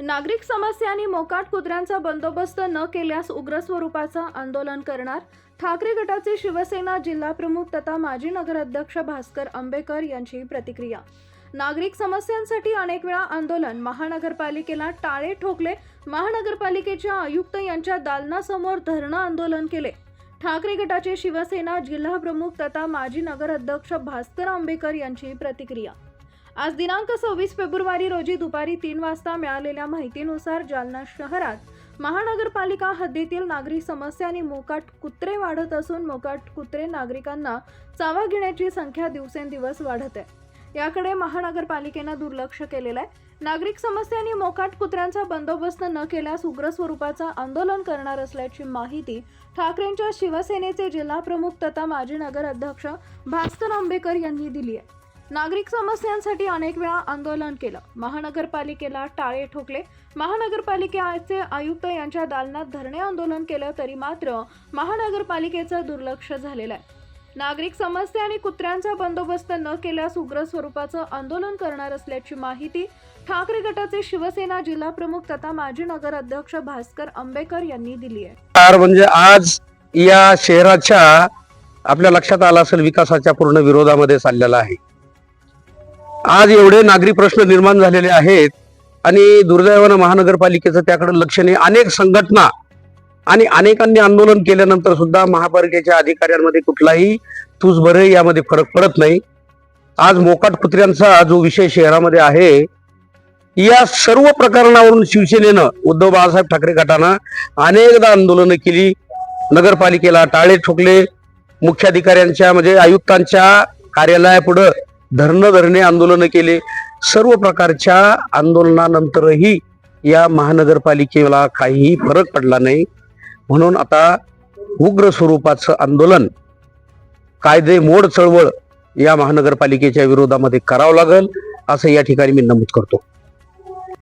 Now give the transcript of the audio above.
नागरिक समस्यांनी मोकाट कुत्र्यांचा बंदोबस्त न केल्यास उग्र स्वरूपाचं आंदोलन करणार ठाकरे गटाचे शिवसेना जिल्हाप्रमुख तथा माजी नगराध्यक्ष भास्कर आंबेकर यांची प्रतिक्रिया. नागरिक समस्यांसाठी अनेक वेळा आंदोलन महानगरपालिकेला टाळे ठोकले. महानगरपालिकेच्या आयुक्त यांच्या दालनासमोर धरणं आंदोलन केले. ठाकरे गटाचे शिवसेना जिल्हाप्रमुख तथा माजी नगराध्यक्ष भास्कर आंबेकर यांची प्रतिक्रिया. आज दिनांक सव्वीस फेब्रुवारी रोजी दुपारी तीन वाजता मिळालेल्या माहितीनुसार जालना शहरात महानगरपालिका हद्दीतील नागरिक समस्या आणि मोकाट कुत्रे वाढत असून मोकाट कुत्रे नागरिकांना चावा घेण्याची संख्या दिवसेंदिवस वाढत आहे. याकडे महानगरपालिकेनं दुर्लक्ष केलेलं आहे. नागरिक समस्या आणि मोकाट कुत्र्यांचा बंदोबस्त न केल्यास उग्र स्वरूपाचा आंदोलन करणार असल्याची माहिती ठाकरेंच्या शिवसेनेचे जिल्हाप्रमुख तथा माजी नगराध्यक्ष भास्कर आंबेकर यांनी दिली आहे. नागरिक समस्यांसाठी अनेक वेळा आंदोलन केलं. महानगरपालिकेला टाळे ठोकले. महानगरपालिकेचे आयुक्त यांच्या दालनात धरणे आंदोलन केलं तरी मात्र महानगरपालिकेचं दुर्लक्ष झालेलं आहे. नागरिक समस्या आणि कुत्र्यांचा बंदोबस्त न केल्यास उग्र स्वरूपाचं आंदोलन करणार असल्याची माहिती ठाकरे गटाचे शिवसेना जिल्हा प्रमुख तथा माजी नगर अध्यक्ष भास्कर आंबेकर यांनी दिली आहे. म्हणजे आज या शहराच्या आपल्या लक्षात आला असेल विकासाच्या पूर्ण विरोधामध्ये चाललेला आहे. आज एवढे नागरी प्रश्न निर्माण झालेले आहेत आणि दुर्दैवानं महानगरपालिकेचं त्याकडे लक्ष नाही. अनेक संघटना आणि अनेकांनी आंदोलन केल्यानंतर सुद्धा महापालिकेच्या अधिकाऱ्यांमध्ये कुठलाही तूच यामध्ये फरक पडत नाही. आज मोकाट कुत्र्यांचा जो विषय शहरामध्ये आहे या सर्व प्रकरणावरून शिवसेनेनं उद्धव बाळासाहेब ठाकरे गटानं अनेकदा आंदोलनं केली. नगरपालिकेला टाळे ठोकले. मुख्याधिकाऱ्यांच्या म्हणजे आयुक्तांच्या कार्यालयापुढं धरणं धरणे आंदोलनं केले. सर्व प्रकारच्या आंदोलनानंतरही या महानगरपालिकेला काहीही फरक पडला नाही. म्हणून आता उग्र स्वरूपाचं आंदोलन कायदे मोड चळवळ या महानगरपालिकेच्या विरोधामध्ये करावं लागेल असं या ठिकाणी मी नमूद करतो.